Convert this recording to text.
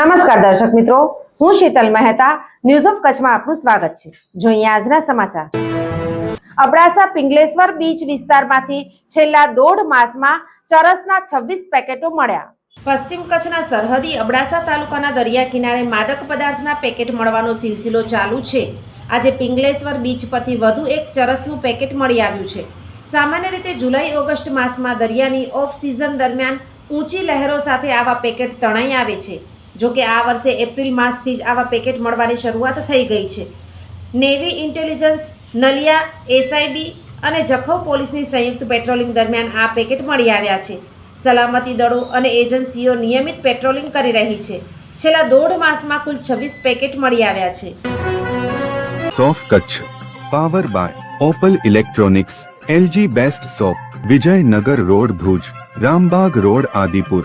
નમસ્કાર દર્શક મિત્રો, હું શીતલ મહેતા ન્યૂઝ ઓફ કચ્છમાં આપનું સ્વાગત છે. જોઈએ આજના સમાચાર. અબડાસા પિંગલેશ્વર બીચ વિસ્તારમાંથી છેલ્લા દોઢ માસમાં ચરસના છવ્વીસ પેકેટો મળ્યા. પશ્ચિમ કચ્છના સરહદી અબડાસા તાલુકાના દરિયા કિનારે માદક પદાર્થના પેકેટ મળવાનો સિલસિલો ચાલુ છે. આજે પિંગલેશ્વર બીચ પરથી વધુ એક ચરસનું પેકેટ મળી આવ્યું છે. સામાન્ય રીતે જુલાઈ, ઓગસ્ટ માસમાં દરિયાની ઓફ સિઝન દરમિયાન ઊંચી લહેરો સાથે આવા પેકેટ તણાઈ આવે છે. જો કે આ વર્ષે એપ્રિલ માસથી જ આવા પેકેટ મળવાની શરૂઆત થઈ ગઈ છે. નેવી ઇન્ટેલિજન્સ, નલિયા, એસઆઈબી અને જખૌ પોલીસની સંયુક્ત પેટ્રોલિંગ દરમિયાન આ પેકેટ મળી આવ્યા છે. સલામતી દળો અને એજન્સીઓ નિયમિત પેટ્રોલિંગ કરી રહી છે. છેલ્લા દોઢ માસમાં કુલ છવ્વીસ પેકેટ મળી આવ્યા છે. સોફ Kutch, power by opal electronics, LG best shop Vijaynagar road Bhuj, Rambagh road Adipur.